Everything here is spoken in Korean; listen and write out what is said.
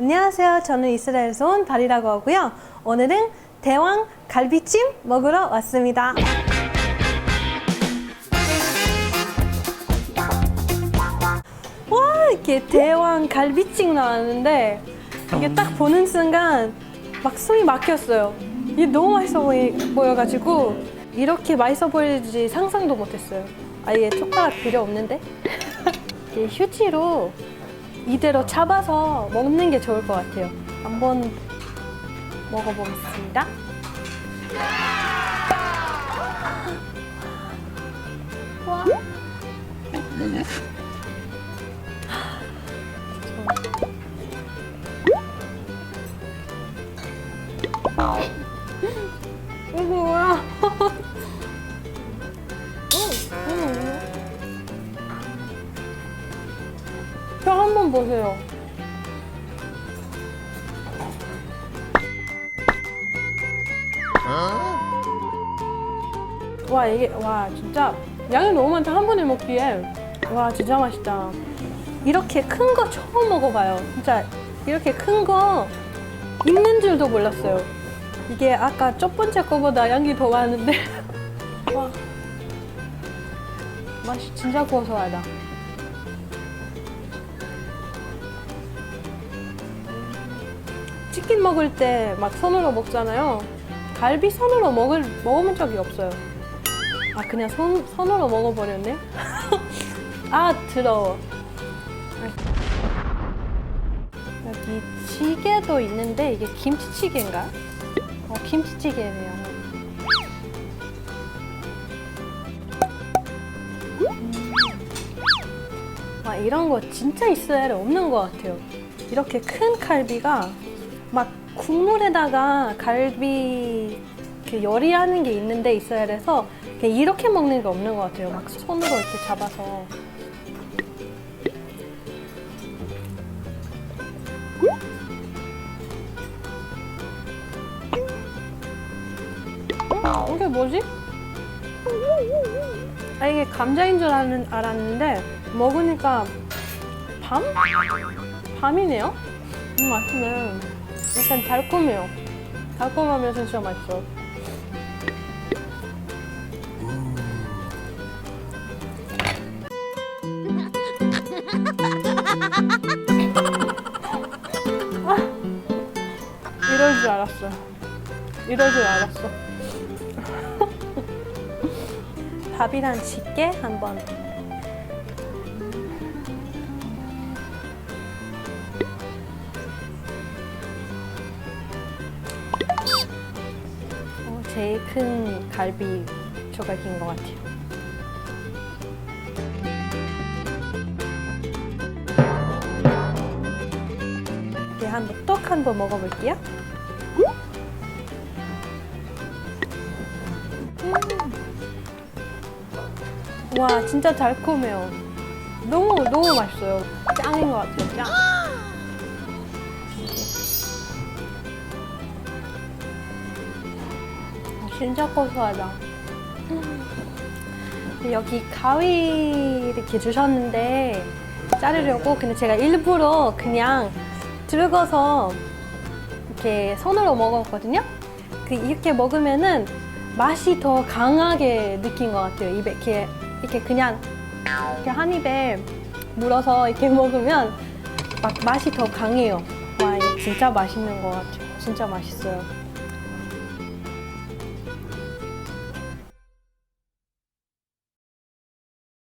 안녕하세요. 저는 이스라엘에서 온 달이라고 하고요. 오늘은 대왕 갈비찜 먹으러 왔습니다. 와, 이렇게 대왕 갈비찜 나왔는데 이게 딱 보는 순간 막 숨이 막혔어요. 이게 너무 맛있어 보이, 보여가지고 이렇게 맛있어 보일지 상상도 못했어요. 아예 젓가락 필요 없는데? 이게 휴지로 이대로 잡아서 먹는 게 좋을 것 같아요. 한번 먹어보겠습니다. 와. 이거 뭐야? 저 한번 보세요. 와 이게 와 진짜 양이 너무 많다 한 번에 먹기에 와 진짜 맛있다. 이렇게 큰 거 처음 먹어봐요. 진짜 이렇게 큰 거 있는 줄도 몰랐어요. 이게 아까 첫 번째 거보다 양이 더 많은데 와 맛이 진짜 고소하다. 치킨 먹을 때 막 손으로 먹잖아요. 갈비 손으로 먹을 먹어본 적이 없어요. 아 그냥 손 손으로 먹어버렸네. 아 더러워. 여기 찌개도 있는데 이게 김치찌개인가? 어 김치찌개네요. 와 이런 거 진짜 이스라엘에 없는 것 같아요. 이렇게 큰 갈비가 막 국물에다가 갈비 이렇게 요리하는 게 있는데 이스라엘에서 그냥 이렇게 먹는 게 없는 것 같아요. 막 손으로 이렇게 잡아서. 어, 이게 뭐지? 아 이게 감자인 줄 알았는데 먹으니까 밤? 밤이네요? 음, 맛있네. 약간 달콤해요. 달콤하면서 진짜 맛있어. 아, 이럴 줄 알았어. 이럴 줄 알았어. 밥이랑 찌개 한번 제일 큰 갈비 조각인 것 같아요. 이제 한번 떡 한번 먹어볼게요. 음. 와 진짜 달콤해요. 너무 너무 맛있어요. 짱인 것 같아요. 짱. 진짜 고소하다. 여기 가위 이렇게 주셨는데 자르려고 근데 제가 일부러 그냥 들고서 이렇게 손으로 먹었거든요. 그 이렇게 먹으면은 맛이 더 강하게 느낀 것 같아요. 입에 이렇게 이렇게 그냥 이렇게 한 입에 물어서 이렇게 먹으면 막 맛이 더 강해요. 와 진짜 맛있는 것 같아요. 진짜 맛있어요.